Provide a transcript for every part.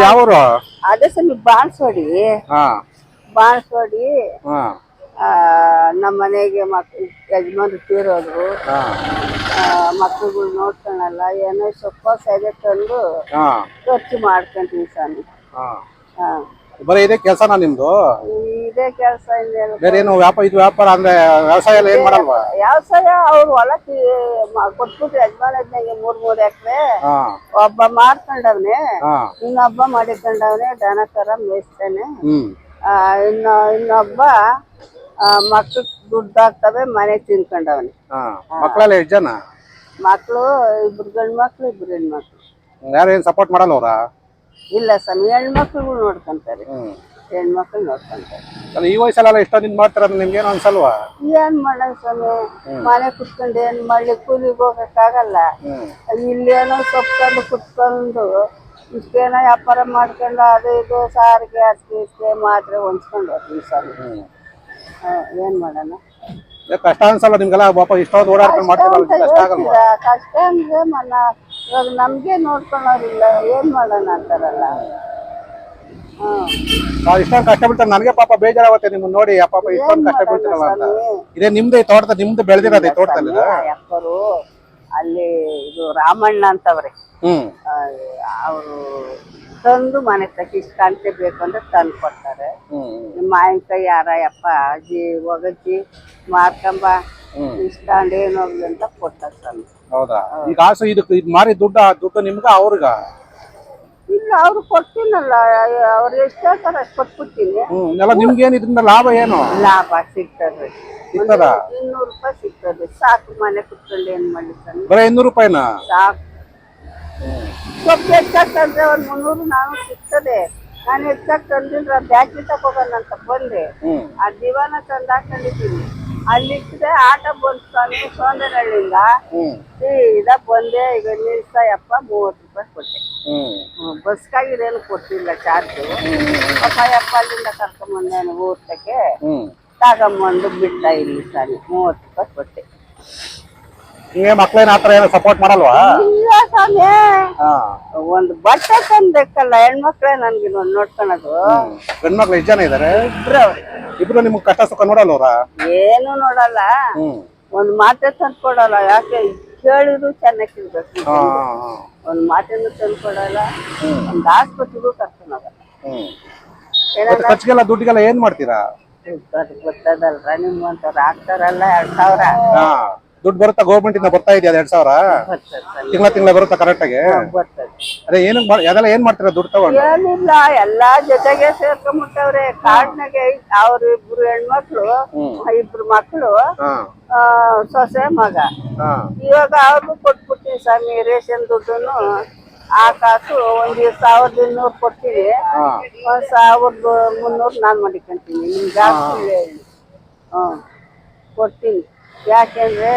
ಯಾವೂರು? ಅದೇ ಸ್ವಾಮಿ ಬಾಣಸ್ವಾಡಿ ಹಾ. ಬಾಣಸ್ವಾಡಿ ಹಾ. ನಮ್ಮ ಮನೆಗೆ ಮಕ್ಳು ಯಜಮಾನ್ರು ತೀರೋದ್ರು. ಹಾ. ಮಕ್ಳುಗಳು ನೋಡ್ಕೊಳಲ್ಲ ಏನೋ ಸೊಪ್ಪ ಸೈಡ್ ತಂದು ಖರ್ಚು ಮಾಡ್ಕೊಂತೀವಿ ಸ್ವಾಮಿ. ಹಾ. ಹಾ. ಬರೀ ಇದೇ ಕೆಲಸನಾ ನಿಮ್ದು? ಇದೇ ಕೆಲಸ ಬೇರೆ ಏನು ವ್ಯಾಪಾರ ಇದು ವ್ಯಾಪಾರ ಅಂದ್ರೆ ವ್ಯವಸಾಯ ಎಲ್ಲ ಏನ್ ಮಾಡಲ್ವಾ? ವ್ಯವಸಾಯ ಅವ್ರು ಹೊಲಕ್ಕೆ ಕೊಟ್ಬಿಟ್ರೆ ಯಜಮಾನಜ್ಞಗೆ ಮೂರ್ ಮೂರ್ ಎಕರೆ. ಹಾ. ಒಬ್ಬ ಮಾಡ್ಕೊಂಡವ್ನೆ ಹಾ. ಇನ್ನೊಬ್ಬ ಮಾಡಿಕೊಂಡವ್ನೆ ದನ ಕರ ಮೇಯಿಸ್ತಾನೆ. ಹ್ಮ್. ಆ, ಇನ್ನು ಇನ್ನೊಬ್ಬ ಮಕ್ಳು ದುಡ್ಡು ಹಾಕ್ತವೆ ಮನೆ ತಿನ್ಕೊಂಡವ್ನೆ. ಹಾ. ಮಕ್ಕಳೆಲ್ಲ ಎಷ್ಟು ಜನ? ಮಕ್ಳು ಇಬ್ರು ಗಂಡು ಮಕ್ಳು ಇಬ್ರು ಹೆಣ್ಮಕ್ಳು. ಯಾರು ಏನ್ ಸಪೋರ್ಟ್ ಮಾಡಲ್ಲ ಅವ್ರ? ಇಲ್ಲ ಸ್ವಾಮಿ ಹೆಣ್ಮಕ್ಳು ನೋಡ್ಕೊಂತಾರೆ. ಹೆಣ್ಮಕ್ಳು ನೋಡ್ಕೊಂತಾರೆ. ಅಲ್ಲ ಈ ವಯಸ್ಸಲ್ಲೆಲ್ಲ ಇಷ್ಟೊಂದು ಮಾಡ್ತಾರ ನಿಮ್ಗೆ ಏನು ಅನ್ಸಲ್ವಾ? ಏನ್ ಮಾಡೋಣ ಸ್ವಾಮಿ? ಮನೆ ಕುತ್ಕೊಂಡು ಏನ್ ಮಾಡ್ಲಿ? ಕೂಲಿಗೆ ಹೋಗಕ್ಕಾಗಲ್ಲ. ಇಲ್ಲೇನೋ ಸೊಪ್ಕೊಂಡು ಕುತ್ಕೊಂಡು ಇಷ್ಟೇನೋ ವ್ಯಾಪಾರ ಮಾಡ್ಕೊಂಡು ಅದು ಇದು ಸಾರಿಗೆ ಅದ್ಕೆ ಇಷ್ಟೇ ಮಾತ್ರೆ ಹೊಂಚ್ಕೊಂಡು ಹೋಗ್ತೀವಿ ಸ್ವಾಮಿ. ಹಾ, ಏನ್ ಮಾಡೋಣ? ಏ, ಕಷ್ಟ ಅನ್ಸಲ್ಲ ನಿಮ್ಗೆಲ್ಲ? ಪಾಪ ಇಷ್ಟೊಂದು ಓಡಾಡ್ಕೊಂಡು ಮಾಡ್ತಾರೆ ಕಷ್ಟ ಆಗಲ್ವಾ? ಕಷ್ಟ ಅಂದ್ರೆ ಮನ ಇವಾಗ ನಮ್ಗೆ ನೋಡ್ಕೊಳೋರಿಲ್ಲ ಏನ್ ಮಾಡೋಣ ಅಂತಾರಲ್ಲ? ಹ್ಮ್. ನಾವ್ ಇಷ್ಟೊಂದು ಕಷ್ಟ ಬೀಳ್ತಾರೆ ನನಗೆ ಪಾಪ ಬೇಜಾರಾಗುತ್ತೆ ನಿಮ್ಮನ್ನ ನೋಡಿ. ಆ ಪಾಪ ಇಷ್ಟೊಂದು ಕಷ್ಟ ಬೀಳ್ತಿರಲ್ಲ ಅಂತ. ಇದೇ ನಿಮ್ದೇ ತೋಟದ ನಿಮ್ದು ಬೆಳೆದಿರೋದು ತೋಟದಲ್ಲಿ ಅಪ್ಪರು ಅಲ್ಲಿ ಇದು ರಾಮಣ್ಣ ಅಂತವ್ರೆ. ಹ್ಮ್. ಅವರು ತಂದು ಮನೆ ತಕ್ಕ ಇಷ್ಟ ಗಂಟೆ ಬೇಕು ಅಂದ್ರೆ ತಂದು ಕೊಡ್ತಾರೆ. ನಿಮ್ಮ ಮಾವಿನಕಾಯಿ ಯಾರ ಯಪ್ಪ ಅಜ್ಜಿ ಒಗಜ್ಜಿ ಮಾರ್ಕಂಬ. ಇಷ್ಟ ಏನು ಹೋಗ್ಲಿ ಅಂತ ಕೊಡ್ತಾರೆ ಸ್ವಾಮಿ. ಹೌದಾ? ಈಗ ಆಸು ಇದಕ್ಕೆ ಇದು ಮಾರಿ ದುಡ್ಡು ದುಡ್ಡು ನಿಮ್ಗ ಅವ್ರಿಗ? ಇಲ್ಲ ಅವ್ರು ಕೊಡ್ತೀನಲ್ಲ ಅವ್ರು ಎಷ್ಟು ಹೇಳ್ತಾರೆ ಅಷ್ಟು ಕೊಟ್ಬಿಡ್ತೀನಿ. ಹ್ಮ್ ಎಲ್ಲ ನಿಮ್ಗೆ ಏನು ಇದರಿಂದ ಲಾಭ ಏನು? ಲಾಭ ಸಿಗ್ತದೆ. ಸಿಗ್ತದ? ಇನ್ನೂರು ರೂಪಾಯಿ ಸಿಗ್ತದೆ. ಸಾಕು ಮನೆ ಕುತ್ಕೊಂಡು ಏನ್ ಮಾಡಿ ಸ್ವಾಮಿ ಬರೀ ಇನ್ನೂರು ರೂಪಾಯಿನ? ಸಾಕು. ಸೊಪ್ಪು ಹೆಚ್ಚಾಗಿ ತಂದ್ರೆ ಒಂದ್ ಮುನ್ನೂರು ನಾನೂರು ಸಿಗ್ತದೆ. ನಾನು ಹೆಚ್ಚಾಗಿ ತಂದಿಲ್ಲ ಬ್ಯಾಟ್ರಿ ಅಂತ ಬಂದೆ. ಹ್ಮ್. ಆ ದಿವಾನ ತಂದು ಹಾಕೊಂಡಿದ್ದೀನಿ ಅಲ್ಲಿಟ್ಟರೆ ಆಟೋ ಬಂತು ಸ್ವಾಮಿ ಸೋಂದನಹಳ್ಳಿಯಿಂದ ಹ್ಮ್. ಸೀದಾ ಬಂದೆ ಈಗ ನಿಲ್ಸಯಪ್ಪ ಮೂವತ್ತು ರೂಪಾಯಿ ಕೊಟ್ಟೆ. ಬಸ್ಗಾಗಿರೇನು ಕೊಟ್ಟಿಲ್ಲ ಚಾರ್ಜು ಅಪ್ಪಯ್ಯಪ್ಪ ಅಲ್ಲಿಂದ ಕರ್ಕೊಂಬಂದೇನು ಊಟಕ್ಕೆ. ಹ್ಮ್. ತಗೊಂಬಂದು ಬಿಟ್ಟ ಇಲ್ಲಿ ಸ್ವಾಮಿ ಮೂವತ್ತು ರೂಪಾಯಿ ಕೊಟ್ಟೆ. ಹಿಂಗೆ ಮಕ್ಳೇನ್ ಆತರ ಏನು ಸಪೋರ್ಟ್ ಮಾಡಲ್ವಾ? ಸ್ವಾಮಿ ಒಂದು ಬಟ್ಟೆ ತಂದಕ್ಕಲ್ಲ ಹೆಣ್ಮಕ್ಳೇ ನನ್ಗೆ ನೋಡ್ಕೊಳದು. ಹೆಣ್ಮಕ್ಳು ಎಷ್ಟು ಜನ ಇದಾರೆ? ಇಬ್ರು ಅವ್ರೆ ಇಬ್ರು ನಿಮ್ಗೆ ಕಷ್ಟ ಸುಖ ನೋಡಲ್ಲ ಏನು ನೋಡಲ್ಲ. ಒಂದ್ ಮಾತೆ ತಂದು ಕೊಡಲ್ಲ ಯಾಕೆ ಕೇಳಿದ್ರು ಹಾ ಒಂದ್ ಮಾತೇನು ತಂದು ಕೊಡಲ್ಲ. ಒಂದ್ ಆಸ್ಪತ್ರೆಗೂ ಕರ್ಕೊಂಡೋಗಲ್ಲ ಖರ್ಚಿಗೆಲ್ಲ ದುಡ್ಡಿಗೆಲ್ಲ ಏನ್ ಮಾಡ್ತೀರಾ? ಗೊತ್ತದಲ್ರ ನಿಮ್ಮಂತವ್ರು ಆಗ್ತಾರಲ್ಲ ಎರಡ್ ಸಾವಿರ. ದುಡ್ಡು ಬರುತ್ತಾ? ಗೌರ್ಮೆಂಟ್ ಇಂದ ಬರ್ತಾ ಇದೆಯಾ ಎರಡ್ ಸಾವಿರ. ತಿಂಗಳ ತಿಂಗಳ ಬರುತ್ತಾ ಕರೆಕ್ಟ್ ಆಗಿ? ಅದೇ ಏನ್ ಅದೆಲ್ಲ ಏನ್ ಮಾಡ್ತೀರಾ ದುಡ್ಡು ತಗೊಂಡು? ಏನಿಲ್ಲ ಎಲ್ಲಾ ಜೊತೆಗೆ ಸೇರ್ಕೊಂಡ್ಬಿಟ್ಟವ್ರೆ ಕಾಡ್ನಾಗೆ ಅವ್ರ ಇಬ್ರು ಹೆಣ್ಮಕ್ಳು ಇಬ್ರು ಆ, ಸೊಸೆ ಮಗ. ಇವಾಗ ಅವ್ರಿಗೂ ಕೊಟ್ಬಿಡ್ತೀನಿ ಸ್ವಾಮಿ ರೇಷನ್ ದುಡ್ಡನ್ನು. ಆ ಕಾಸು ಒಂದ್ ಸಾವಿರದ ಇನ್ನೂರು ಕೊಡ್ತೀವಿ. ಒಂದ್ ಸಾವಿರದ ಮುನ್ನೂರು ನಾನ್ ಮಾಡಿಕೊಂತೀನಿ ನಿಮ್ಗೆ ಜಾಸ್ತಿ ಕೊಡ್ತೀನಿ. ಯಾಕೆಂದ್ರೆ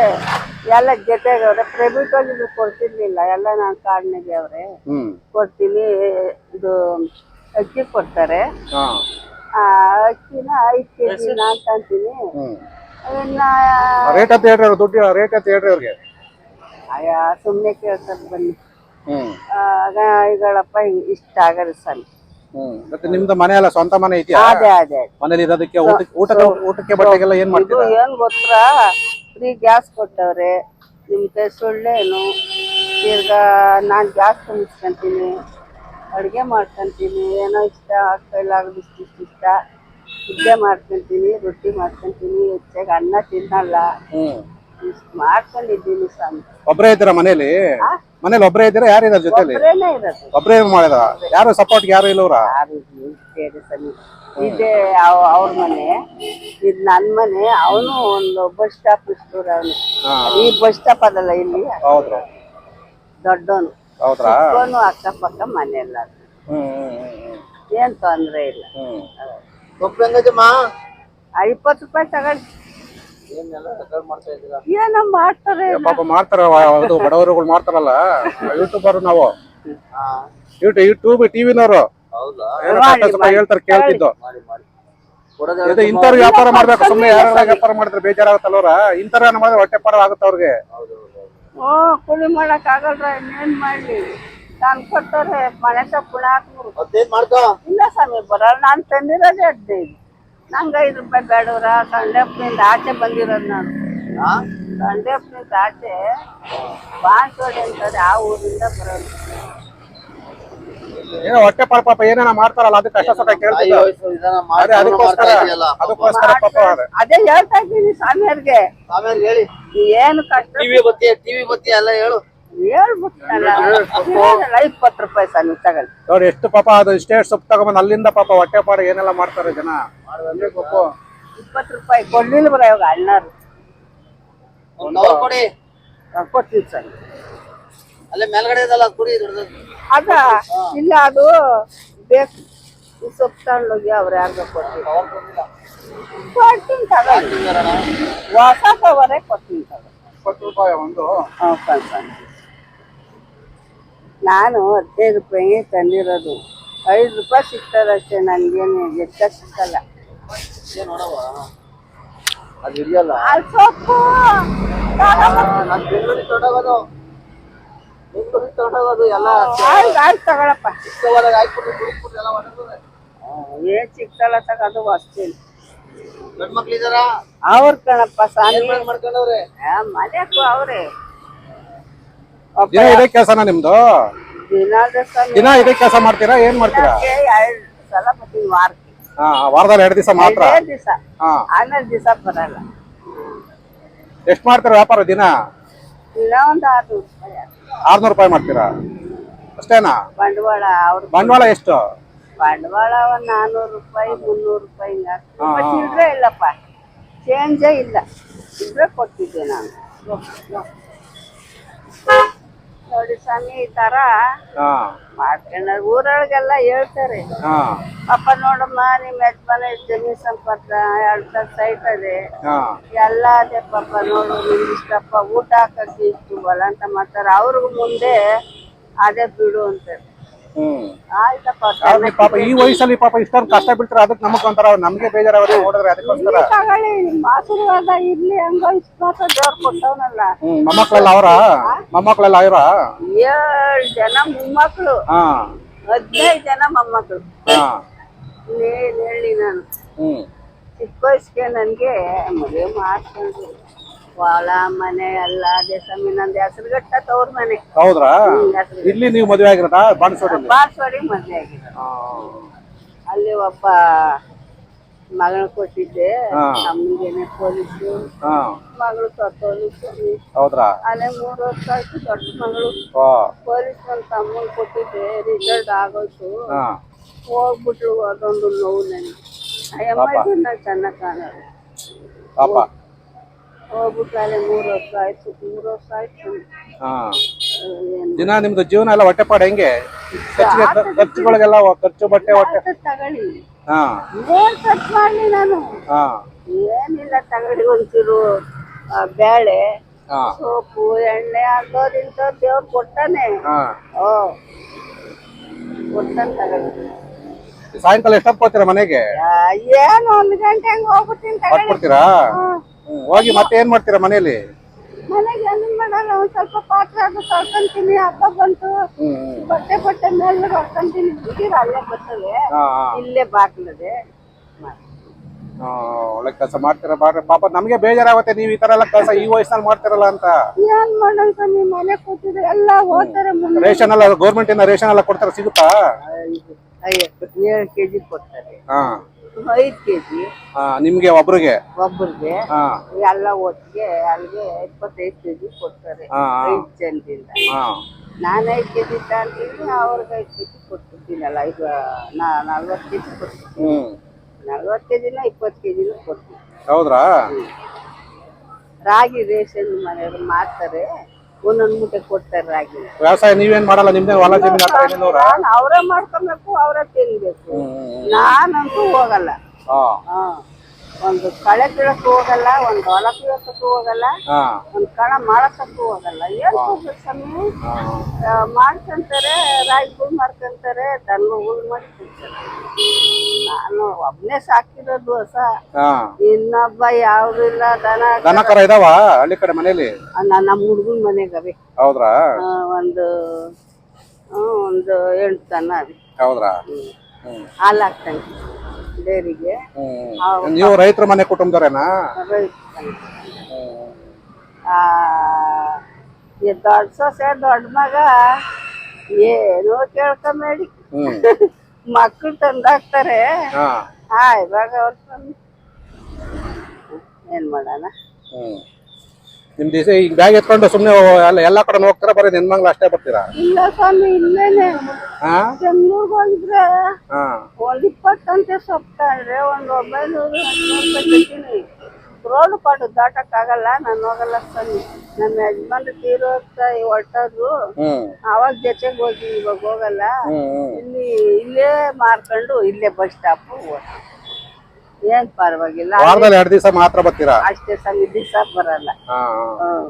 ಎಲ್ಲ ಜೊತೆಗೆ ಅವ್ರೆ ಪ್ರೈವೇಟ್ ಇದು ಕೊಡ್ತಿರ್ಲಿಲ್ಲ. ಎಲ್ಲ ನಾನು ಕಾಡ್ನಾಗೆ ಅವ್ರೆ. ಹ್ಮ್. ಕೊಡ್ತೀನಿ ಇದು ಅಕ್ಕಿ ಕೊಡ್ತಾರೆ. ಹಾ. ಆ ಅಕ್ಕಿನ ಐದು ಕೆ ಜಿ ನಾನು ತಂತೀನಿ. ಹ್ಮ್. ರೇಟ್ ಅಂತ ಹೇಳ್ರಿ ಅವ್ರು ದುಡ್ಡು ರೇಟ್ ಅಂತ ಹೇಳ್ರಿ ಅವ್ರಿಗೆ? ಅಯ್ಯ ಸುಮ್ಮನೆ ಕೇಳ್ತಾರೆ ಬನ್ನಿ. ಹ್ಮ್. ಆಗ ಈಗಳಪ್ಪ ಇಷ್ಟ ಆಗಲ್ಲ ಸರ್. ಹ್ಮ್. ಮತ್ತೆ ನಿಮ್ದು ಮನೆ ಅಲ್ಲ ಸ್ವಂತ ಮನೆ ಇದೆಯಾ? ಅದೇ ಅದೇ ಮನೇಲಿ ಇರೋದಕ್ಕೆ ಊಟಕ್ಕೆ ಊಟಕ್ಕೆ ಊಟಕ್ಕೆ ಬಟ್ಟೆಗೆಲ್ಲ ಏನ್ ಇದು ಮಾಡ್ತೀರಾ? ಏನ್ ಗೊತ್ತಾ? ಫ್ರೀ ಗ್ಯಾಸ್ ಕೊಟ್ಟವ್ರೆ. ನಿಮ್ಮ ಕೈ ಸುಳ್ಳೇನು ತಿರ್ಗಾ ನಾನು ಗ್ಯಾಸ್ ತುಂಬಿಸ್ಕೊಂತೀನಿ. ಅಡುಗೆ ಮಾಡ್ಕೊಂತೀನಿ. ಏನೋ ಇಷ್ಟ ಆಗ್ತಾಯಿಲ್ಲ ಇಷ್ಟ ಇಷ್ಟ. ಇಷ್ಟ ಮುದ್ದೆ ಮಾಡ್ಕೊಂತೀನಿ ರೊಟ್ಟಿ ಮಾಡ್ಕೊಂತೀನಿ. ಹೆಚ್ಚಾಗಿ ಅನ್ನ ತಿನ್ನಲ್ಲ. ಹ್ಮ್. ಇಷ್ಟು ಮಾಡ್ಕೊಂಡಿದ್ದೀನಿ ಸ್ವಾಮಿ. ಒಬ್ರೇ ಇದ್ದೀರಾ ಮನೇಲಿ? ಮನೇಲಿ ಒಬ್ರೇ ಇದ್ದೀರಾ? ಯಾರು ಇದಾರೆ ಜೊತೆಲಿ? ಒಬ್ಬರೇ ಇರೋದು. ಒಬ್ರೇ ಮಾಡಿದ? ಯಾರು ಸಪೋರ್ಟ್ ಯಾರು ಇಲ್ಲವ್ರ ಯಾರು ಇಲ್ಲ, ಇದೇ ಅವ್ರ ಮನೆ. ಇದು ನನ್ ಮನೆ ಅವನು ಒಂದು ಬಸ್ ಸ್ಟಾಪ್ ಇಷ್ಟು ಅವನು. ಈ ಬಸ್ ಸ್ಟಾಪ್ ಅದಲ್ಲ ಇಲ್ಲಿ. ಹೌದ್ರಾ? ದೊಡ್ಡವನು. ಹೌದ್ರಾ? ಚಿಕ್ಕವನು ಅಕ್ಕಪಕ್ಕ ಮನೆ ಎಲ್ಲ ಏನ್ ತೊಂದ್ರೆ ಇಲ್ಲ. ಆ, ಇಪ್ಪತ್ತು ರೂಪಾಯಿ ತಗೊಳ್ಳಿ. ಏನೋ ಮಾಡ್ತಾರೆ ಪಾಪ ಮಾಡ್ತಾರ ಬಡವರುಗಳು ಮಾಡ್ತಾರಲ್ಲ. ಯೂಟ್ಯೂಬರ್ ನಾವು. ಯೂಟ್ಯೂಬ್ ಟಿವಿನವರು. ಹೇಳ್ತಾರೆ ಕೇಳ್ತಿದ್ದು. ಇದು ಇಂಥವ್ರು ವ್ಯಾಪಾರ ಮಾಡ್ಬೇಕು ಸುಮ್ಮನೆ ಯಾರು ವ್ಯಾಪಾರ ಮಾಡಿದ್ರೆ ಬೇಜಾರಾಗುತ್ತಲ್ವರ ಇಂಥವ್ರ ಮಾಡಿದ್ರೆ ಹೊಟ್ಟೆ ಪಾರ ಆಗುತ್ತೆ ಅವ್ರಿಗೆ. ಓ ಕೂಲಿ ಮಾಡಕ್ ಆಗಲ್ರ ಇನ್ನೇನ್ ಮಾಡ್ಲಿ? ನಾನು ಕೊಟ್ಟವ್ರೆ ಮನೆ ತಪ್ಪುಣ ಮಾಡ್ಕೋ? ಇಲ್ಲ ಸ್ವಾಮಿ ಬರಲ್ಲ. ನಾನು ತಂದಿರೋದೇ ಹದಿನೈದು ನಂಗೆ ಐದು ರೂಪಾಯಿ ಬೇಡವ್ರ ಸಂಡೇಪ್ನಿಂದ ಆಚೆ ಬಂದಿರೋದು ನಾನು. ಹಾ ಕಂಡಪ್ನಿಂದ ಆಚೆ ಬಾನ್ಸೋಡಿ ಅಂತಾರೆ ಆ ಊರಿಂದ ಬರೋದು. ಏನೋ ಹೊಟ್ಟೆ ಪಾಪ ಪಾಪ ಏನೇನ ಮಾಡ್ತಾರಲ್ಲ ಅದಕ್ಕೆ ಕಷ್ಟ ಸುಖ ಕೇಳ್ತಿದ್ದ. ಅದೇ ಅದಕ್ಕೋಸ್ಕರ ಇದೆಯಲ್ಲ ಅದಕ್ಕೋಸ್ಕರ ಪಾಪ ಅದೇ. ಅದೇ ಹೇಳ್ತಾ ಇದ್ದೀನಿ ಸ್ವಾಮಿಯವ್ರಿಗೆ. ಆಮೇಲೆ ಹೇಳಿ. ಏನು ಕಷ್ಟ? ಟಿವಿ ಬತ್ತಿ ಟಿವಿ ಬತ್ತಿ ಎಲ್ಲ ಹೇಳು. ಇಪ್ಪತ್ತು ರೂಪಾಯಿ ಸ್ವಾಮಿ ತಗೊಳ್ಳಿ. ನೋಡಿ ಎಷ್ಟು ಪಾಪ ಅದು ಸ್ಟೇಟ್ ಸೊಪ್ಪು ತಗೊಂಬಂದು ಅಲ್ಲಿಂದ ಪಾಪ ಹೊಟ್ಟೆ ಪಾಡ ಏನೆಲ್ಲ ಮಾಡ್ತಾರೆ ಜನ. ಪಾಪ. ಇಪ್ಪತ್ತು ರೂಪಾಯಿ ಕೊಡ್ಲಿಲ್ಲ ಬರ ಇವಾಗ ಅಣ್ಣರು ಕೊಡಿ. ಕೊಡ್ತೀವಿ ಸರ್ ಅಲ್ಲೇ ಮೇಲ್ಗಡೆ ಇದಲ್ಲ ಕುಡಿ ಕೊಡಿ ದೊಡ್ಡದು. ಅದ ಇಲ್ಲ ಅದು ಬೇಕು. ಸೊಪ್ಪು ತಗೊಂಡೋಗಿ ಅವ್ರು ಯಾರಿಗ ಕೊಡ್ತೀವಿ ಕೊಡ್ತೀನಿ ತಗೊಳ್ಳಿ ತಿಂಗಾರಣ ಹೊಸ ಕವರೇ ಕೊಡ್ತೀನಿ ತಗೊಳ್ಳಿ ಇಪ್ಪತ್ತು ರೂಪಾಯಿ ಒಂದು. ಹಾಂ ನಾನು ಹದಿನೈದು ರೂಪಾಯಿ ತಂದಿರೋದು. ಐದು ರೂಪಾಯಿ ಸಿಗ್ತದಷ್ಟೇ ನನಗೇನು ಎಚ್ಚ ಸಿಕ್ಕಲ್ಲ ಅದು ಸೊಪ್ಪು ನಾನು ಬೆಂಗಳೂರಿಗೆ ತಗೊಂಡೋಗೋದು ಬೆಂಗಳೂರಿಗೆ ತಗೊಂಡೋಗೋದು ಎಲ್ಲ ಆಯ್ತು ಆಯ್ತು ತಗೊಳಪ್ಪ. ಏನು ಸಿಗ್ತಲ್ಲ ತಗೋದು ಅಷ್ಟೇನು ಗಂಡ್ ಮಕ್ಳಿದಾರ ಅವ್ರ ಕಣಪ್ಪ ಸ್ವಾಮಿ. ಮಾಡ್ಕೊಂಡವ್ರೆ? ಮನೆಗೂ ಅವ್ರೆ. ದಿನ ಇದೇ ಕೆಲಸನ ನಿಮ್ದು? ದಿನಾದ ಸ್ವಾಮಿ ದಿನ ಇದೇ ಕೆಲಸ ಮಾಡ್ತೀರಾ? ಏನ್ ಮಾಡ್ತೀರಾ? ಎರಡು ಸಲ ಬರ್ತೀನಿ ವಾರಕ್ಕೆ. ಹಾ ವಾರದಲ್ಲಿ ಎರಡು ದಿವಸ ಮಾತ್ರ? ಎರಡೇ ದಿವಸ. ಹಾ. ಆಮೇಲೆ ದಿವಸ ಬರಲ್ಲ. ಎಷ್ಟ್ ಮಾಡ್ತೀರಾ ವ್ಯಾಪಾರ ದಿನ? ದಿನ ಒಂದು ಆರು ರೂಪಾಯಿ ಆರ್ನೂರು ರೂಪಾಯಿ ಮಾಡ್ತೀರಾ? ಅಷ್ಟೇನಾ? ಬಂಡವಾಳ ಅವ್ರ ಬಂಡವಾಳ ಎಷ್ಟು? ಬಂಡವಾಳ ಒಂದ್ ನಾನೂರು ರೂಪಾಯಿ ಮುನ್ನೂರು ರೂಪಾಯಿ ಹಿಂಗ ಇಲ್ಲಪ್ಪ. ಚೇಂಜೇ ಇಲ್ಲ. ಇದ್ರೆ ಕೊಟ್ಟಿದ್ದೆ ನಾನು. ನೋಡಿ ಸ್ವಾಮಿ ಈ ತರ ಮಾಡ್ಕೊಂಡ ಊರೊಳಗೆಲ್ಲ ಹೇಳ್ತಾರೆ. ಅಪ್ಪ ಪಾಪ ನೋಡಮ್ಮ ನಿಮ್ ಯಜಮಾನ ಜಮೀನ್ ಸಂಪತ್ತ ಎರಡು ಸೈಟ್ ಅದೇ ಎಲ್ಲ ಅದೇ ಪಾಪ ನೋಡು ನಿಮ್ಗೆ ಇಷ್ಟಪ್ಪ ಊಟ ಹಾಕಕ್ಕೆ ಇಷ್ಟು ಬಲ ಅಂತ ಮಾಡ್ತಾರೆ. ಅವ್ರಿಗೂ ಮುಂದೆ ಅದೇ ಬಿಡು ಅಂತಾರೆ. ಆಯ್ತಪ್ಪ ಅವ್ರು ಈ ಪಾಪ ಈ ವಯಸ್ಸಲ್ಲಿ ಪಾಪ ಇಷ್ಟೊಂದು ಕಷ್ಟ ಬೀಳ್ತಾರೆ ಅದಕ್ಕೆ ನಮಗ್ ಒಂಥರ ನಮ್ಗೆ ಬೇಜಾರಾಗುತ್ತೆ ನೋಡಿದ್ರೆ ಅದಕ್ಕೋಸ್ಕರ. ತಗೊಳ್ಳಿ ನಿಮ್ಮ ಆಶೀರ್ವಾದ ಇರ್ಲಿ ಹಂಗ ಇಷ್ಟ ದೇವ್ರು ಕೊಟ್ಟವನಲ್ಲ. ಹ್ಮ್ ಮೊಮ್ಮಕ್ಳೆಲ್ಲ ಅವರ? ಮೊಮ್ಮಕ್ಳೆಲ್ಲ ಅವರ ಏಳು ಜನ ಮೊಮ್ಮಕ್ಳು ಹಾ. ಹದಿನೈದು ಜನ ಮೊಮ್ಮಕ್ಳು ಹಾ. ಏನ್ ಹೇಳಿ ನಾನು. ಹ್ಮ್. ಚಿಕ್ಕ ವಯಸ್ಸಿಗೆ ನನಗೆ ಮದುವೆ ಮಾಡ್ಕೊಂಡ್ರು ಹೊಲ ಮನೆ ಎಲ್ಲ ಸಮಯ ನಂದು ಹೆಸರುಗಟ್ಟ ತವ್ರ ಮನೆ. ಹೌದ್ರಾ? ಇಲ್ಲಿ ನೀವು ಮದುವೆ ಆಗಿರೋದ? ಬಾಣಸೋಡಿ ಬಾರ್ಸೋಡಿ ಮದುವೆ ಆಗಿದೆ ಅಲ್ಲಿ ಒಬ್ಬ ಮಗಳು ಕೊಟ್ಟಿದ್ದೆ. ಹಾ. ನಮ್ಗೇನೆ ಪೊಲೀಸು ಹಾ. ಮಗಳು ಹೌದ್ರಾ? ಅಲ್ಲೇ ಮೂರು ವರ್ಷ ಆಯ್ತು ದೊಡ್ಡ ಮಗಳು. ಓ ಪೊಲೀಸ್ ನನ್ನ ತಮ್ಮನ್ ಕೊಟ್ಟಿದ್ದೆ ರಿಸಲ್ಟ್ ಆಗೋಯ್ತು. ಹಾ. ಹೋಗ್ಬಿಟ್ರು ಅದೊಂದು ನೋವು ನನಗೆ. ಅಯ್ಯಮ್ಮ ಇದನ್ನ ಚೆನ್ನಾಗಿ ಕಾಣೋದು. ಪಾಪ. ಹೋಗ್ಬಿಟ್ಟು ಅಲ್ಲೇ ಮೂರು ವರ್ಷ ಆಯ್ತು ಮೂರು ವರ್ಷ ಆಯ್ತು. ಹಾ. ಏನು ದಿನ ನಿಮ್ದು ಜೀವನ ಎಲ್ಲ ಹೊಟ್ಟೆಪಾಡು ಹೆಂಗೆ? ಖರ್ಚಿಗೆ ಖರ್ಚುಗಳಿಗೆಲ್ಲ ಖರ್ಚು ಬಟ್ಟೆ ಹೊಟ್ಟೆ ತಗೊಳ್ಳಿ. ಹಾ. ಏನ್ ಖರ್ಚು ಮಾಡಲಿ ನಾನು? ಹಾ. ಏನಿಲ್ಲ ತಗೊಳ್ಳಿ ಒಂಚೂರು ಆ, ಬೇಳೆ ಹಾ. ಸೋಪು ಎಣ್ಣೆ ಅಂಥದ್ದು ಇಂಥದ್ದು ದೇವ್ರು ಕೊಟ್ಟಾನೆ. ಹಾ. ಓ. ತಗೊಳ್ಳಿ. ಸಾಯಂಕಾಲ ಎಷ್ಟೊತ್ತು ಮನೆಗೆ? ಆ, ಏನು ಒಂದು ಗಂಟೆ ಹಂಗೆ ಹೋಗ್ಬಿಡ್ತೀನಿ ತಗೊಳ್ಳಿ. ಕೊಟ್ಬಿಡ್ತೀರಾ ಹ್ಮ್. ಹೋಗಿ ಮತ್ತೆ ಏನ್ ಮಾಡ್ತೀರಾ ಮನೇಲಿ ಮನೆಗೆ ಏನು ಮಾಡಲ್ಲ ಒಂದ್ ಸ್ವಲ್ಪ ಪಾತ್ರೆ ಅದು ತೊಳ್ಕೊಂತೀನಿ ಹಬ್ಬ ಬಂತು. ಬಟ್ಟೆ ಬಟ್ಟೆ ಮೇಲೆ ಹೊಡ್ಕೊಂತೀನಿ. ಬಿಟ್ಟಿರ ಅಲ್ಲೇ ಬರ್ತದೆ ಹಾ ಹಾ. ಇಲ್ಲೇ ಬಾಗ್ಲದೆ ಆ, ಒಳ್ಳೆ ಕೆಲಸ ಮಾಡ್ತೀರಾ ಬಾರ್ರಿ ಪಾಪ ನಮಗೆ ಬೇಜಾರಾಗುತ್ತೆ ನೀವು ಈ ತರ ಎಲ್ಲ ಕೆಲಸ ಈ ವಯಸ್ಸಲ್ಲಿ ಮಾಡ್ತಿರಲ್ಲ ಅಂತ. ಏನ್ ಮಾಡೋಣ ನೀವು ಮನೆ ಕೂತಿದ್ರೆ ಎಲ್ಲ ಹೋಗ್ತಾರೆ ಮುಂದೆ. ರೇಷನ್ ಎಲ್ಲ ಗೌರ್ಮೆಂಟ್ ಇಂದ ರೇಷನ್ ಎಲ್ಲ ಕೊಡ್ತಾರೆ ಸಿಗುತ್ತಾ? ಐವತ್ತು ಏಳು ಕೆ ಜಿ ಕೊಡ್ತಾರೆ. ಹಾ. ಐದು ಕೆ ಜಿ. ಹಾ ನಿಮ್ಗೆ ಒಬ್ರಿಗೆ? ಒಬ್ಬರಿಗೆ ಹಾ. ಎಲ್ಲ ಒಟ್ಟಿಗೆ ಅಲ್ಲಿಗೆ ಇಪ್ಪತ್ತೈದು ಕೆಜಿ ಕೊಡ್ತಾರೆ ಹಾ ಹಾ. ಐದು ಜನದಿಂದ. ಹಾ. ನಾನು ಐದು ಕೆ ಜಿ ತಗೊಂತೀನಿ ಅವ್ರಿಗೆ ಐದು ಕೆ ಜಿ ಕೊಡ್ತಿದ್ದೀನಲ್ಲ ಐದು ನಾ ನಲ್ವತ್ತು ಕೆ ಜಿ ಕೊಡ್ತೀನಿ ಹ್ಮ್. ನಲ್ವತ್ತು ಕೆ ಜಿನ ಇಪ್ಪತ್ತು ಕೆ ಜಿನ ಕೊಡ್ತೀನಿ ಹೌದ್ರಾ? ರಾಗಿ ರೇಷನ್ ಮನೆಯವ್ರು ಮಾಡ್ತಾರೆ ಒಂದೊಂದು ಮೂಟೆ ಕೊಡ್ತಾರೆ ರಾಗಿ. ವ್ಯವಸಾಯ ನೀವೇನ್ ಮಾಡಲ್ಲ ನಿಮ್ದೇ ಹೊಲ ಜಮೀನ್ ಹತ್ರ ಏನಿಲ್ಲ ನಾನು ಅವರೇ ಮಾಡ್ಕೊಬೇಕು ಅವರೇ ತಿನ್ಬೇಕು. ನಾನಂತೂ ಹೋಗಲ್ಲ. ಹಾ. ಒಂದು ಕಳೆ ಕೀಳಕ್ಕೂ ಹೋಗಲ್ಲ ಒಂದು ಹೊಲ ಕೀಳಕ್ಕೂ ಹೋಗಲ್ಲ ಒಂದು ಕಣ ಮಾಡಕ್ಕೂ ಹೋಗಲ್ಲ. ಏನ್ ಹೋಗ್ಬೇಕು ಸ್ವಾಮಿ? ಮಾಡ್ಕೊಂತಾರೆ ರಾಗಿಗಳು ಮಾಡ್ಕೊಂತಾರೆ ದನಗಳು ಮಾಡಿ ನಾನು ಒಬ್ನೇ ಸಾಕಿರೋದು ಹೊಸ. ಇನ್ನೊಬ್ಬ ಯಾವ್ದು ಇಲ್ಲ ದನ ದನ ಕರ ಇದಾವ ಹಳ್ಳಿ ಕಡೆ ಮನೇಲಿ ನನ್ನ ನಮ್ಮ ಹುಡುಗನ ಮನೆಗವೆ ಹೌದ್ರಾ? ಒಂದು ಒಂದು ಎಂಟು ತನ ಅದು ಹೌದ್ರಾ? ಹಾಲು ಹಾಕ್ತಾನೆ ಡೈರಿಗೆ ನೀವು ರೈತರ ಮನೆ ಈ ದೊಡ್ಡ ಸೊಸೆ ದೊಡ್ಡ ಮಗ ಏನೋ ಕೇಳ್ಕೊಂಬೇಡಿ. ಮಕ್ಕಳು ತಂದಾಕ್ತಾರೆ. ಹಾ. ಇವಾಗ ಅವ್ರ ಏನ್ ಮಾಡೋಣ? ನಿಮ್ ದಿವಸ ಈಗ ಬ್ಯಾಗ್ ಎತ್ಕೊಂಡು ಸುಮ್ನೆ ಎಲ್ಲ ಎಲ್ಲಾ ಕಡೆ ಹೋಗ್ತಾರ? ಬರೀ ನೆನ್ಮಂಗ್ಲ ಅಷ್ಟೇ ಬರ್ತೀರಾ? ಇಲ್ಲ ಸ್ವಾಮಿ ಇಲ್ಲೇನೆ. ಹಾ? ಬೆಂಗ್ಳೂರ್ಗೆ ಹೋಗಿದ್ರೆ ಹಾ. ಒಂದ್ ಇಪ್ಪತ್ತಂತೆ ಒಂದ್ ಒಂಬೈನೂರು ರೋಡ್ ಪಾಡು ದಾಟಕ್ಕಾಗಲ್ಲ ನಾನು ಹೋಗಲ್ಲ ಸ್ವಾಮಿ. ನನ್ನ ಯಜಮಾನ್ರು ತೀರೋಗ್ತಾ ಹೊಟ್ಟದ್ರು ಹ್ಮ್. ಅವಾಗ ಜೊತೆಗೆ ಹೋಗಿ ಇವಾಗ ಹೋಗಲ್ಲ. ಹ್ಮ್ ಹ್ಮ್. ಇಲ್ಲಿ ಇಲ್ಲೇ ಮಾರ್ಕೊಂಡು ಇಲ್ಲೇ ಬಸ್ ಸ್ಟಾಪ್ ಏನ್ ಪರವಾಗಿಲ್ಲ. ವಾರದಲ್ಲಿ ಎರಡು ದಿವಸ ಮಾತ್ರ ಬರ್ತೀರಾ? ಅಷ್ಟೇ ಸ್ವಾಮಿ ದಿವಸ ಬರಲ್ಲ. ಹಾ ಹಾ. ಹ್ಮ್.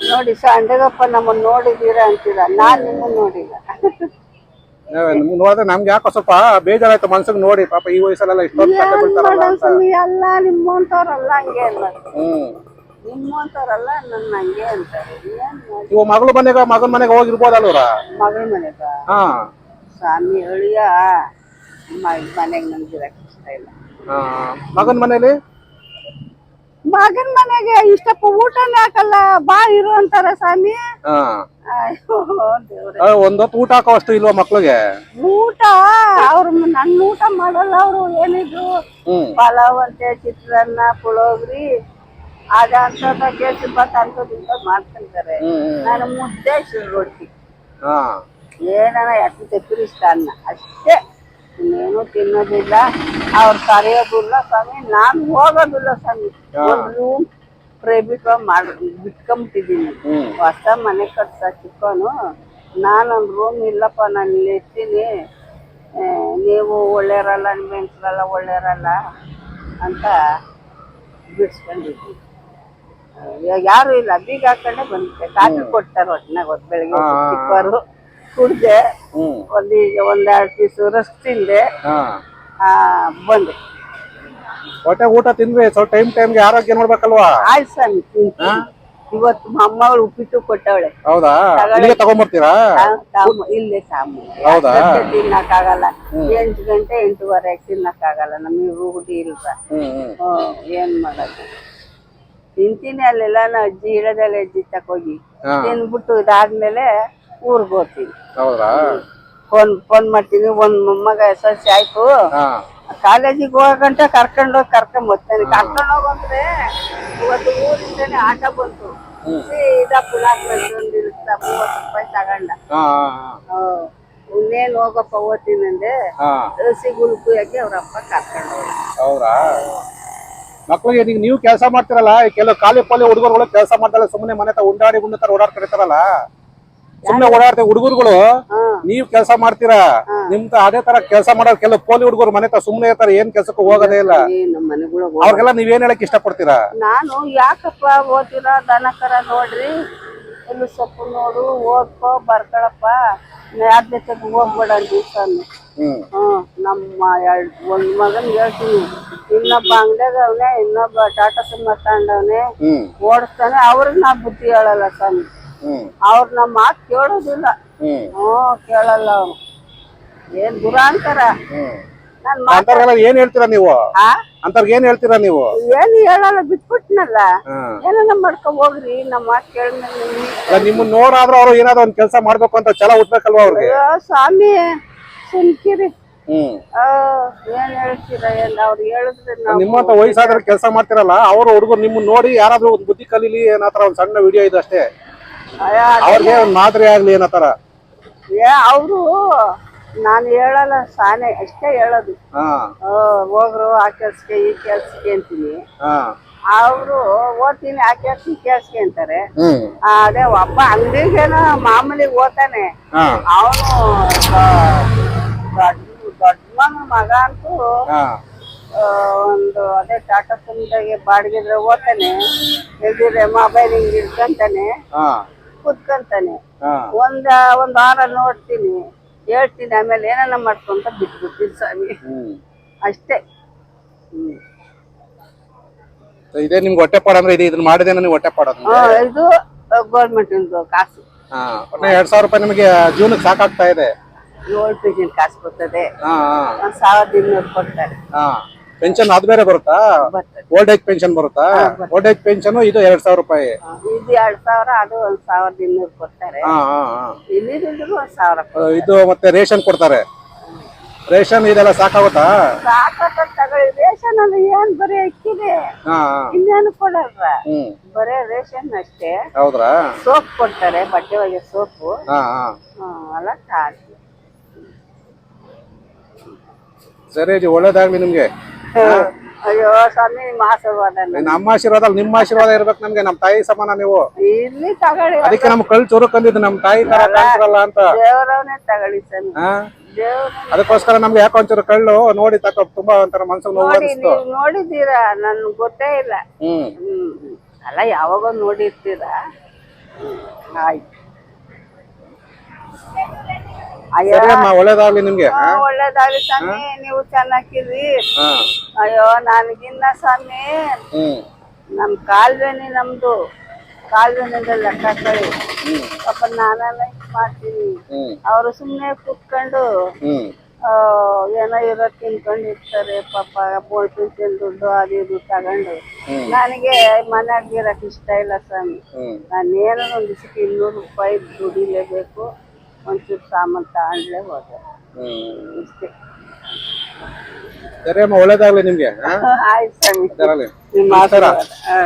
ನೋಡಿ ಸಂಡಗಪ್ಪ ನಮ್ಮನ್ನ ನೋಡಿದೀರಾ ಅಂತೀರ? ನಾನ್ ನಿಮ್ಮನ್ನ ನೋಡಿಲ್ಲ. ಏ, ನಿಮ್ಗ್ ನೋಡಿದ್ರೆ ನಮ್ಗೆ ಯಾಕೋ ಸ್ವಲ್ಪ ಬೇಜಾರಾಯ್ತು ಮನ್ಸಿಗೆ ನೋಡಿ ಪಾಪ ಈ ವಯಸ್ಸಲ್ಲೆಲ್ಲ ಇಷ್ಟೊಂದು ಕಷ್ಟ ಏನ್ ಬೀಳ್ತಾರಲ್ಲ ಮಾಡೋಣ ಅಂತ ಸ್ವಾಮಿ? ಎಲ್ಲ ನಿಮ್ಮಂತವ್ರಲ್ಲ ಹಂಗೆ ಅನ್ನೋದು ಹ್ಮ್. ನಿಮ್ಮಂತವ್ರಲ್ಲ ನನ್ನ ಹಂಗೆ ಅಂತಾರೆ. ಏನ್ ಮಾಡಿ? ಇವ ಮಗಳ ಮನೆಗ ಮಗನ ಮನೆಗೆ ಹೋಗಿರ್ಬೋದಲ್ವ್ರ ಮಗಳ ಮನೆಗ? ಹಾ. ಸ್ವಾಮಿ ಅಳಿಯ. ಮನೆಗೆ ನನ್ಗಿರಕ್ ಇಷ್ಟ ಇಲ್ಲ. ಮಗನ ಮನೇಲಿ? ಮಗನ್ ಮನೆಗೆ ಇಷ್ಟಪ್ಪ ಊಟನೇ ಹಾಕಲ್ಲ ಬಾ ಇರು ಅಂತಾರ ಸ್ವಾಮಿ. ಹಾ. ಅಯ್ಯೋ ದೇವ್ರೆ. ಒಂದೊತ್ತು ಊಟ ಹಾಕೋ ಅಷ್ಟು ಇಲ್ವಾ ಮಕ್ಳಿಗೆ? ಊಟ ಅವ್ರು ನನ್ನ ಊಟ ಮಾಡಲ್ಲ ಅವರು ಏನಿದ್ರು. ಹ್ಮ್. ಪಲಾವ್ ಅಂತೆ ಚಿತ್ರಾನ್ನ ಪುಳೋಗ್ರಿ. ಆಗ ಅಂತ ಇಂಥದ್ದು ಮಾಡ್ಕೊಂತಾರೆ ಹ್ಮ್ ನಾನು ಮುದ್ದೆ ರೊಟ್ಟಿ ಹಾ. ಏನಾರ ಯಾಕೆ ತೆಪ್ಪಿರಿಷ್ಟ ಅನ್ನ. ಅಷ್ಟೇ. ಇನ್ನೇನು ತಿನ್ನೋದಿಲ್ಲ. ಅವ್ರು ಕರೆಯೋದಿಲ್ಲ ಸ್ವಾಮಿ. ನಾನು ಹೋಗೋದಿಲ್ಲ ಸ್ವಾಮಿ. ರೂಮ್ ಪ್ರೈವೇಟ್ ಮಾಡಿ ಬಿಟ್ಕೊಂಬಿಟ್ಟಿದ್ದೀನಿ ಹೊಸ ಮನೆ ಕಟ್ಸ ಚಿಕ್ಕವನು. ನಾನೊಂದು ರೂಮ್ ಇಲ್ಲಪ್ಪ ನಾನು ಇಲ್ಲಿ ಇರ್ತೀನಿ. ನೀವು ಒಳ್ಳೆಯರಲ್ಲ ನಿಮ್ಮ ಹೆಂಗ್ಸ್ರೆಲ್ಲ ಒಳ್ಳೆಯರಲ್ಲ ಅಂತ ಬಿಡ್ಸ್ಕೊಂಡಿದ್ವಿ ಇವಾಗ ಯಾರು ಇಲ್ಲ. ಬೀಗ ಹಾಕೊಂಡೆ ಬಂದ್ಬಿಟ್ಟೆ. ಕಾಫಿ ಕೊಡ್ತಾರೆ ಒಟ್ಟಿನಾಗ ಬೆಳಗ್ಗೆ ಬೆಳಿಗ್ಗೆ ಚಿಕ್ಕವರು. ಕುಡ್ದೆ. ಒಂದು ಒಂದೆರಡು ಪೀಸ್ ರಸ್ ತಿಂದೆ. ಬಂದೆ. ಹೊಟ್ಟೆ ಊಟ ತಿಂದ್ವಿ ಸ್ವಲ್ಪ ಟೈಮ್ ಟೈಮ್ಗೆ ಆರೋಗ್ಯ ನೋಡ್ಬೇಕಲ್ವಾ? ಆಯ್ತು ಸ್ವಾಮಿ ತಿಂತೀನಿ. ಇವತ್ತು ಅಮ್ಮಗಳು ಉಪ್ಪಿಟ್ಟು ಕೊಟ್ಟವಳೆ. ಹೌದಾ? ಇಲ್ಲಿಗೆ ಸಾಮು ಇಲ್ಲೇ ಸಾಮು ಹೌದಾ? ತಿನ್ನಕ್ಕಾಗಲ್ಲ. ಎಂಟು ಗಂಟೆ ಎಂಟೂವರೆ ತಿನ್ನಕ್ಕಾಗಲ್ಲ. ನಮಗೆ ರೂಢಿ ಇಲ್ವ? ಹ್ಮ್ ಏನ್ ಮಾಡೋದು? ತಿಂತೀನಿ ಅಲ್ಲೆಲ್ಲ ನಾ ಅಜ್ಜಿ ಇಳದಲ್ಲಿ ಅಜ್ಜಿ ತಕೋಗಿ ತಿನ್ ತಿನ್ಬಿಟ್ಟು ಇದಾದ್ಮೇಲೆ ಊರ್ಗ್ ಹೋಗ್ತೀವಿ ಹೌದಾ? ಫೋನ್ ಫೋನ್ ಮಾಡ್ತೀನಿ. ಒಂದ್ ಮೊಮ್ಮಗ ಎಸ್ ಎಲ್ ಸಿ ಆಯ್ತು. ಹಾ. ಕಾಲೇಜಿಗೆ ಹೋಗಂಟ ಕರ್ಕೊಂಡ್ ಹೋಗಿ ಕರ್ಕೊಂಡ್ ಬರ್ತಾನೆ. ಕರ್ಕೊಂಡ್ ಹೋಗಂದ್ರೆ ಇವತ್ತು ಊರಿಂದನೇ ಆಟ ಬಂತು. ಸೀದಾ ಪುಲಾಕ್ ಇರುತ್ತ ಮೂವತ್ತು ರೂಪಾಯಿ ತಗೊಂಡ. ಹಾ ಹಾ ಇನ್ನೇನ್ ಹೋಗಪ್ಪ ಓದ್ತೀನಿ ಅಂದೆ. ಹಾ. ರಸಿ ಯಾಕೆ ಅವ್ರ ಅಪ್ಪ ಕರ್ಕೊಂಡು ಹೋದ ಹೌದಾ? ಮಕ್ಳಿಗೆ ನೀವು ನೀವು ಕೆಲಸ ಮಾಡ್ತಿರಲ್ಲ ಕೆಲವು ಖಾಲಿ ಪಾಲಿ ಹುಡುಗರುಗಳು ಕೆಲಸ ಮಾಡ್ತಾರೆ ಸುಮ್ಮನೆ ಮನೆ ತ ಉಂಡಾಡಿ ಉಣ್ಣುತ್ತಾರೆ ಓಡಾಡ್ತಿರ್ತಾರಲ್ಲ ಸುಮ್ಮನೆ ಓಡಾಡ್ತೇವೆ ಹುಡುಗರುಗಳು ನೀವ್ ನೀವು ಕೆಲಸ ಮಾಡ್ತೀರಾ? ನಿಮ್ ಅದೇ ತರ ಕೆಲಸ ಮಾಡೋ ಕೆಲವು ಪೋಲಿ ಹುಡುಗರು ಮನೆ ತ ಸುಮ್ಮನೆ ಇರ್ತಾರೆ ಏನ್ ಕೆಲಸಕ್ಕೂ ಹೋಗೋದೇ ಇಲ್ಲ. ಅವ್ರಿಗೆಲ್ಲ ನಮ್ಮ ಏನ್ ಅವ್ರಿಗೆಲ್ಲ ನೀವೇನ್ ಹೇಳಕ್ ಇಷ್ಟಪಡ್ತೀರಾ? ನಾನು ಯಾಕಪ್ಪ ಓದಿರ ದನ ಕರ ನೋಡ್ರಿ ಎಲ್ಲ ಸೊಪ್ಪು ನೋಡು ಓದ್ಕೋ ಬರ್ಕೊಳಪ್ಪ. ಯಾರ ಜೊತೆಗೆ ಹೋಗ್ಬೇಡ ದಿವಸ ಹ್ಮ್. ಹ್ಮ್ ನಮ್ಮ ಎರಡ್ ಒಂದ್ ಮಗನ್ ಹೇಳ್ತೀನಿ. ಇನ್ನೊಬ್ಬ ಅಂಗಡಿಯಾಗ ಅವನೇ ಇನ್ನೊಬ್ಬ ಟಾಟಾ ಸಿಂಹ ತಗೊಂಡವನೆ ಹ್ಮ್. ಓಡಿಸ್ತಾನೆ ಅವ್ರಿಗೆ ನಾ ಬುದ್ಧಿ ಹೇಳಲ್ಲ ಸ್ವಾಮಿ. ಅವ್ರ ನಮ್ಮ ಮಾತು ಕೇಳೋದಿಲ್ಲ. ಹ್ಮ್. ಕೇಳಲ್ಲ ಅವ್ರು. ಏನ್ ದುರಾಂತರ ಅಂತಾರ? ನನ್ ಮಾತ್ ಅಂತವ್ರಿಗೆಲ್ಲ ಏನ್ ಹೇಳ್ತೀರಾ ನೀವು? ಅಂತವ್ರಿಗೆ ಏನ್ ಹೇಳ್ತೀರಾ ನೀವು? ಏನು ಹೇಳಲ್ಲ ಬಿಟ್ಬಿಟ್ನಲ್ಲ. ಹ್ಮ್ ನಮ್ಮ ಮಾಡ್ಕೊ ಹೋಗ್ರಿ ನಮ್ಮ ಮಾತು ಕೇಳಿದ್ಮೇಲೆ ನಿಮ್ಮ ನಿಮ್ಮನ್ನ ನೋಡಾದ್ರೂ ಅವ್ರು ಏನಾದ್ರು ಒಂದ್ ಕೆಲಸ ಮಾಡ್ಬೇಕು ಅಂತ ಚಲ ಹುಟ್ಬೇಕಲ್ವಾ ಅವ್ರಿಗೆ? ಅಯ್ಯೋ ಸ್ವಾಮಿ ಸುಮ್ಕಿರಿ. ಹ್ಮ್. ಆ, ಏನ್ ಹೇಳ್ತೀರ ಏನ್ ಅವ್ರು ಹೇಳಿದ್ರೆ ನಾವು ನಿಮ್ಮಂತ ವಯಸ್ಸಾದ್ರೆ ಕೆಲಸ ಮಾಡ್ತಿರಲ್ಲ ಅವ್ರ ಹುಡುಗರು ನಿಮ್ಮನ್ನ ನೋಡಿ ಯಾರಾದ್ರೂ ಒಂದ್ ಬುದ್ಧಿ ಕಲೀಲಿ ಏನಾದ್ರೂ ಒಂದ್ ಸಣ್ಣ ವಿಡಿಯೋ ಇದೆ ಅಷ್ಟೇ. ಅವ್ರಿಗೆ ಒಂದ್ ಮಾದರಿ ಆಗ್ಲಿ ಏನತರ ಏ ಅವರು ನಾನು ಹೇಳಲ್ಲ ಸಾನೆ ಅಷ್ಟೇ ಹೇಳೋದು. ಹಾ. ಹೋಗ್ರು ಆ ಕೆಲ್ಸಕ್ಕೆ ಈ ಕೆಲ್ಸಕ್ಕೆ ಅಂತೀನಿ. ಹಾ. ಅವರು ಓದ್ತೀನಿ ಆ ಕೆಲ್ಸ ಈ ಕೆಲ್ಸಕ್ಕೆ ಅಂತಾರೆ. ಹ್ಮ್. ಆ, ಅದೇ ಒಬ್ಬ ಅಂಗಡಿಗೇನೋ ಮಾಮೂಲಿ ಓದ್ತಾನೆ. ಹಾ. ಅವನು ದೊಡ್ಡ ದೊಡ್ಡ ಮಗ ಅಂತೂ ಹಾ. ಆ, ಒಂದು ಅದೇ ಟಾಟಾ ಸುಮ್ದಾಗೆ ಬಾಡಿಗೆ ಓದ್ತಾನೆ. ಎದುರೆ ಮೊಬೈಲ್ ಹಿಂಗ್ ಇಟ್ಕೊಂತಾನೆ ಹಾ. ಕುತ್ಕೊಂತಾನೆ. ಹಾ. ಒಂದ ಒಂದ್ ವಾರ ನೋಡ್ತೀನಿ. ಹೇಳ್ತೀನಿ ಆಮೇಲೆ ಏನಾನ ಮಾಡ್ಕೊಂತ ಬಿಟ್ಬಿಡ್ತೀನಿ ಸ್ವಾಮಿ. ಅಷ್ಟೇ. ಇದೇ ನಿಮ್ಗೆ ಹೊಟ್ಟೆ ಪಾಡ ಅಂದ್ರೆ ಇದು ಇದನ್ನ ಮಾಡಿದೆ ನನಗೆ ಹೊಟ್ಟೆ ಪಾಡೋದು ಆ, ಇದು ಗೌರ್ಮೆಂಟ್ ಕಾಸು. ಹಾ ಎರಡ್ ಸಾವಿರ ರೂಪಾಯಿ ನಿಮಗೆ ಜೀವನಕ್ಕೆ ಸಾಕಾಗ್ತಾ ಇದೆ. ಏಳು ಪೇಜಿನ ಕಾಸು ಬರ್ತದೆ. ಹಾ ಹಾ. ಒಂದ್ ಸಾವಿರದ ಇನ್ನೂರು ಕೊಡ್ತಾರೆ. ಹಾ. ಪೆನ್ಷನ್ ಅದು ಬೇರೆ ಬರುತ್ತಾ? ಬರ್ತದೆ. ಓಲ್ಡ್ ಏಜ್ ಪೆನ್ಷನ್ ಬರುತ್ತಾ? ಓಲ್ಡ್ ಏಜ್ ಪೆನ್ಷನ್ ಇದು ಎರಡ್ ಸಾವಿರ ರೂಪಾಯಿ. ಇದು ಎರಡ್ ಸಾವಿರ ಅದು ಒಂದ್ ಸಾವಿರದ ಇನ್ನೂರು ಕೊಡ್ತಾರೆ. ಹಾ ಹಾ ಹಾ. ಇಲ್ಲಿದ್ರು ಒಂದ್ ಸಾವಿರ ಆ, ಇದು ಮತ್ತೆ ರೇಷನ್ ಕೊಡ್ತಾರೆ. ರೇಷನ್ ಇದೆಲ್ಲ ಸಾಕಾಗುತ್ತಾ? ತಗೊಳ್ಳಿ. ರೇಷನ್ ಅಲ್ಲಿ ಏನ್ ಬರೀ ಅಕ್ಕಿದೆ ಹಾ ಹಾ. ಇನ್ನೇನು ಕೊಡಲ್ರ ಹ್ಮ್. ಬರೇ ರೇಷನ್ ಅಷ್ಟೇ. ಹೌದ್ರಾ? ಸೋಪ್ ಕೊಡ್ತಾರೆ ಬಟ್ಟೆ ಒಳಗೆ ಸೋಪು. ಹಾ ಹಾ. ಅಲ್ಲ ಸರಿ ಅಜ್ಜಿ ಒಳ್ಳೇದಾಗ್ಲಿ ನಿಮ್ಗೆ. ಅಯ್ಯೋ ಸ್ವಾಮಿ ನಿಮ್ಮ ಆಶೀರ್ವಾದ. ನಮ್ಮ ಆಶೀರ್ವಾದ ಅಲ್ಲ, ನಿಮ್ಮ ಆಶೀರ್ವಾದ ಇರ್ಬೇಕು ನಮ್ಗೆ ನಮ್ ತಾಯಿ ಸಮಾನ ನೀವು. ಇಲ್ಲಿ ತಗೊಳ್ಳಿ. ಅದಕ್ಕೆ ನಮ್ ಕಳ್ ಚೂರು ಕಂದಿದ್ದು ನಮ್ ತಾಯಿ ತರ ಕಾಣ್ತಿರಲ್ಲ ಅಂತ. ತಗೊಳ್ಳಿ ಸ್ವಾಮಿ. ಹಾ. ಅದಕ್ಕೋಸ್ಕರ ನಮ್ಗೆ ಯಾಕೋ ಒಂಚೂರು ಕಳ್ಳು ನೋಡಿ ತಕ ತುಂಬಾ ಒಂಥರ ಮನ್ಸಿಗೆ ನೋವು ನೋಡಿ ಅನಿಸ್ತು. ನೀವು ನೋಡಿದ್ದೀರಾ? ನನ್ ಗೊತ್ತೇ ಇಲ್ಲ. ಹ್ಮ್. ಹ್ಮ್. ಅಲ್ಲ ಯಾವಾಗ ನೋಡಿರ್ತೀರಾ? ಹ್ಮ್, ಆಯ್ತು. ಒಳ್ಳೇದಾಗ್ಲಿ ನಿಮ್ಗೆ? ಒಳ್ಳೇದಾಗ್ಲಿ ಸ್ವಾಮಿ ನೀವು ಚೆನ್ನಾಗಿರ್ರಿ ಅಯ್ಯೋ ನನಗಿನ್ನ ಸ್ವಾಮಿ ನಮ್ ಕಾಲ್ವೇನಿ ನಮ್ದು. ಕಾಲ್ವೇನಿಂದ ಲೆಕ್ಕ ಕಳಿ. ಪಾಪ ನಾನೆಲ್ಲ ಮಾಡ್ತೀನಿ. ಅವರು ಸುಮ್ಮನೆ ಕುತ್ಕೊಂಡು ಏನೋ ಇರೋ ತಿನ್ಕೊಂಡು ಇರ್ತಾರೆ ಪಾಪ ಬೋಲ್ ಪಿಂಚನ್ ದುಡ್ಡು ಅದು ಇದು ತಗೊಂಡು. ನನಗೆ ಮನ್ಯಾಗ ಇರಕ್ ಇಷ್ಟ ಇಲ್ಲ ಸ್ವಾಮಿ. ನಾನು ನಾನೇನೋ ಒಂದು ದಿವಸಕ್ಕೆ ಇನ್ನೂರು ರೂಪಾಯಿ ದುಡಿಲೇಬೇಕು. ಒಂಚೂರು ಸಾಮಾನು ತಗೊಂಡ್ಲೇ ಹೋದೆ ಹ್ಮ್ ಇಷ್ಟೇ ಸರಿ ಅಮ್ಮ ಒಳ್ಳೇದಾಗ್ಲಿ ನಿಮ್ಗೆ ಹಾ ಆಯ್ತು ಸ್ವಾಮಿ ಸರಿ ನಿಮ್ಮ ನಮಸ್ಕಾರ. ಆಶೀರ್ವಾದ. ಹಾ